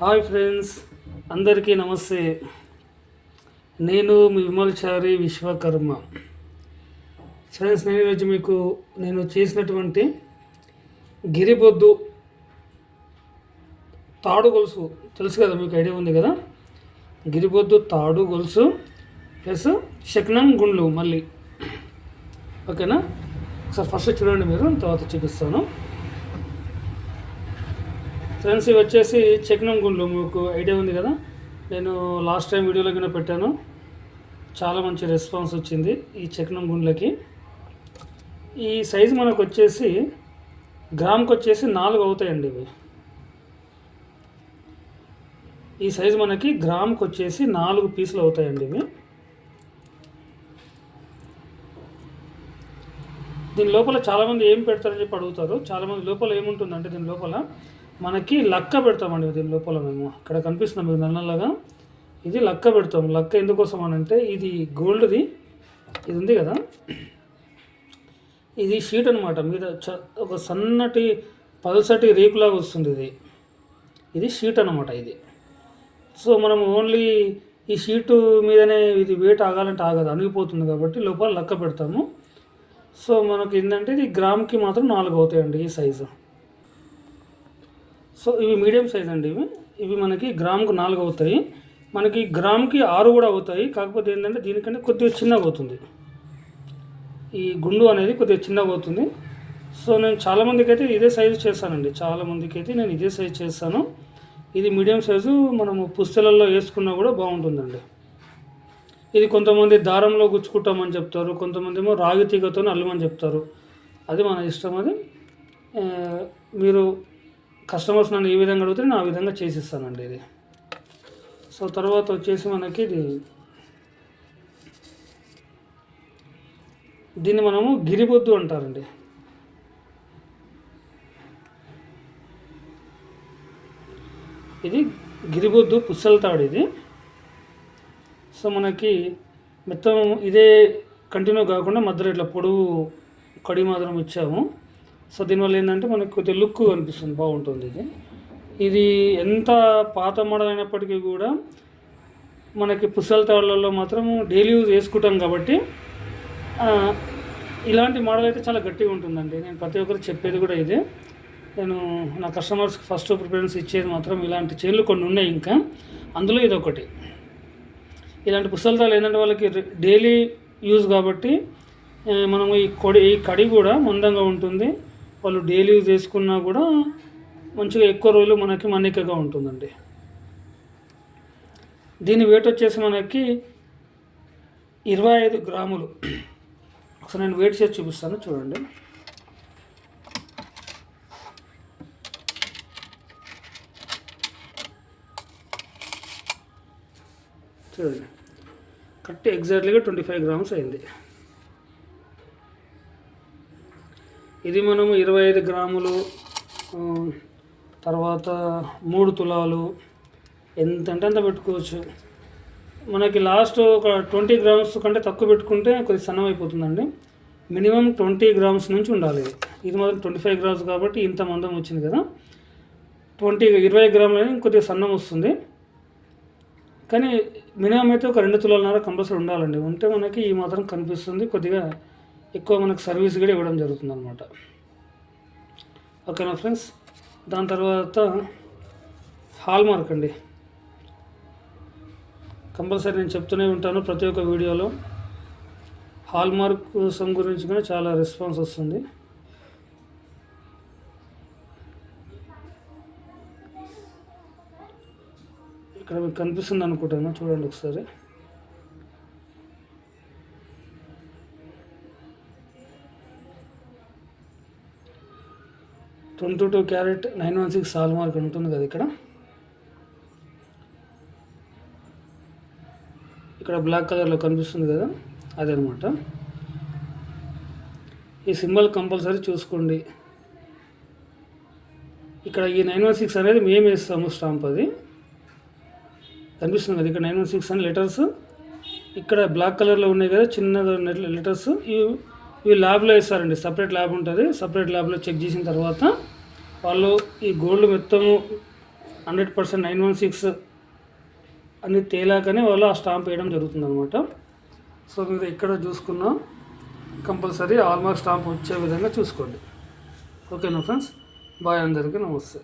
Hi friends అందరికీ నమస్తే. నేను మీ విమల్చారి విశ్వకర్మ. ఫ్రెండ్స్ నేను ఈరోజు మీకు నేను చేసినటువంటి గిరిబొద్దు తాడు గొలుసు తెలుసు కదా మీకు ఐడియా ఉంది కదా? గిరిబొద్దు తాడు గొలుసు ప్లస్ శక్నం గుండ్లు మళ్ళీ. ఓకేనా? ఒకసారి ఫస్ట్ చూడండి మీరు తర్వాత చూపిస్తాను. ఫ్రెండ్స్ ఇవి వచ్చేసి చక్నం గుండ్లు. మీకు ఐడియా ఉంది కదా? నేను లాస్ట్ టైం వీడియోలో కింద పెట్టాను. చాలా మంచి రెస్పాన్స్ వచ్చింది ఈ చక్నం గుండ్లకి. ఈ సైజు మనకు వచ్చేసి గ్రామ్కి వచ్చేసి నాలుగు అవుతాయండి ఇవి. ఈ సైజు మనకి గ్రామ్కి వచ్చేసి నాలుగు పీసులు అవుతాయండి ఇవి. దీని లోపల చాలామంది ఏం పెడతారని చెప్పి అడుగుతారు. చాలామంది లోపల ఏముంటుందంటే దీని లోపల మనకి లక్క పెడతామండి దీని లోపల మేము. ఇక్కడ కనిపిస్తుంది మీకు నల్లగా. ఇది లక్క పెడతాం. లక్క ఎందుకోసం అని అంటే ఇది గోల్డ్ది. ఇది ఉంది కదా. ఇది షీట్ అనమాట మీద చ ఒక సన్నటి పల్సటి రేకులాగా వస్తుంది ఇది. ఇది షీట్ అనమాట ఇది. సో మనం ఓన్లీ ఈ షీటు మీదనే ఇది వెయిట్ ఆగాలంటే ఆగదు. అణిగిపోతుంది కాబట్టి లోపల లక్క పెడతాము. సో మనకి ఏంటంటే ఇది గ్రామ్కి మాత్రం నాలుగు అవుతాయండి ఈ సైజు. సో ఇవి మీడియం సైజ్ అండి ఇవి. ఇవి మనకి గ్రామ్కు నాలుగు అవుతాయి. మనకి గ్రామ్కి ఆరు కూడా అవుతాయి. కాకపోతే ఏంటంటే దీనికంటే కొద్దిగా చిన్నగా అవుతుంది. ఈ గుండు అనేది కొద్దిగా చిన్నగా అవుతుంది. సో నేను చాలామందికి అయితే ఇదే సైజు చేస్తానండి చాలామందికి అయితే నేను ఇదే సైజు చేస్తాను ఇది మీడియం సైజు. మనము పుస్తలల్లో వేసుకున్నా కూడా బాగుంటుందండి. ఇది కొంతమంది దారంలో గుచ్చుకుంటామని చెప్తారు. కొంతమంది ఏమో రాగి తీగతో అల్లమని చెప్తారు. అది మన ఇష్టం అది. మీరు కస్టమర్స్ నన్ను ఏ విధంగా అడిగితే నేను ఆ విధంగా చేసిస్తానండి ఇది. సో తర్వాత వచ్చేసి మనకి ఇది. దీన్ని మనము గిరిబొద్దు అంటారండి. ఇది గిరిబొద్దు పుస్తల తాడు ఇది. సో మనకి మొత్తం ఇదే కంటిన్యూ కాకుండా మధ్యలో ఇట్లా పొడవు కడి మాత్రం ఇచ్చాము. సో దీనివల్ల ఏంటంటే మనకు కొద్దిగా లుక్ అనిపిస్తుంది బాగుంటుంది ఇది. ఇది ఎంత పాత మోడల్ అయినప్పటికీ కూడా మనకి పుస్తల తాళ్ళల్లో మాత్రం డైలీ యూజ్ చేసుకుంటాం కాబట్టి ఇలాంటి మోడల్ అయితే చాలా గట్టిగా ఉంటుందండి. నేను ప్రతి ఒక్కరు చెప్పేది కూడా ఇదే. నేను నా కస్టమర్స్కి ఫస్ట్ ప్రిఫరెన్స్ ఇచ్చేది మాత్రం ఇలాంటి చైన్లు కొన్ని ఉన్నాయి ఇంకా. అందులో ఇది ఒకటి. ఇలాంటి పుస్తకాలు ఏంటంటే వాళ్ళకి డైలీ యూజ్ కాబట్టి మనం ఈ కొడి ఈ కడి కూడా మందంగా ఉంటుంది. వాళ్ళు డైలీ యూజ్ చేసుకున్నా కూడా మంచిగా ఎక్కువ రోజులు మనకి మన్నికగా ఉంటుందండి. దీని వెయిట్ వచ్చేసి మనకి ఇరవై ఐదు గ్రాములు. ఒకసారి నేను వెయిట్ చేసి చూపిస్తాను చూడండి. చూడండి. కరెక్ట్ ఎగ్జాక్ట్లీగా ట్వంటీ ఫైవ్ గ్రామ్స్ అయింది. ఇది మనము ఇరవై ఐదు గ్రాములు తర్వాత మూడు తులాలు ఎంత అంటే అంత పెట్టుకోవచ్చు. మనకి లాస్ట్ ఒక ట్వంటీ గ్రామ్స్ కంటే తక్కువ పెట్టుకుంటే కొద్దిగా సన్నం అయిపోతుందండి. మినిమం ట్వంటీ గ్రామ్స్ నుంచి ఉండాలి ఇది. ఇది మాత్రం ట్వంటీ ఫైవ్ గ్రామ్స్ కాబట్టి ఇంత మందం వచ్చింది కదా. ట్వంటీ ఇరవై గ్రాములు అనేది కొద్దిగా సన్నం వస్తుంది. కానీ మినిమం అయితే ఒక రెండు తులాలన్నర కంపల్సరీ ఉండాలండి. ఉంటే మనకి ఈ మాత్రం కనిపిస్తుంది. కొద్దిగా ఎక్కువ మనకు సర్వీస్ కూడా ఇవ్వడం జరుగుతుంది అనమాట ఓకేనా ఫ్రెండ్స్? దాని తర్వాత హాల్ మార్క్ అండి. కంపల్సరీ నేను చెప్తూనే ఉంటాను ప్రతి ఒక్క వీడియోలో. హాల్ మార్క్ సమ్ గురించి కూడా చాలా రెస్పాన్స్ వస్తుంది. ఇక్కడ మీకు కనిపిస్తుంది అనుకుంటాను చూడండి ఒకసారి. Twenty two carat nine one six hallmark ఉంటుంది కదా ఇక్కడ. ఇక్కడ బ్లాక్ కలర్లో కనిపిస్తుంది కదా అదనమాట. ఈ సింబల్ కంపల్సరీ చూసుకోండి. ఇక్కడ ఈ నైన్ వన్ సిక్స్ అనేది మేము వేస్తాము స్టాంప్ అది. కనిపిస్తుంది కదా ఇక్కడ నైన్ వన్ సిక్స్ అని లెటర్స్. ఇక్కడ బ్లాక్ కలర్లో ఉన్నాయి కదా చిన్నగా లెటర్స్. ఇవి ఇవి ల్యాబ్లో వేస్తారండి. సపరేట్ ల్యాబ్ ఉంటుంది. సపరేట్ ల్యాబ్లో చెక్ చేసిన తర్వాత వాళ్ళు ఈ గోల్డ్ మొత్తము hundred percent nine one six అని తేలాకనే వాళ్ళు ఆ స్టాంప్ వేయడం జరుగుతుంది అనమాట సో మీరు ఎక్కడ చూసుకున్నా కంపల్సరీ ఆల్మార్క్ స్టాంప్ వచ్చే విధంగా చూసుకోండి. ఓకేనా ఫ్రెండ్స్ బాయ్ అందరికీ. నమస్తే.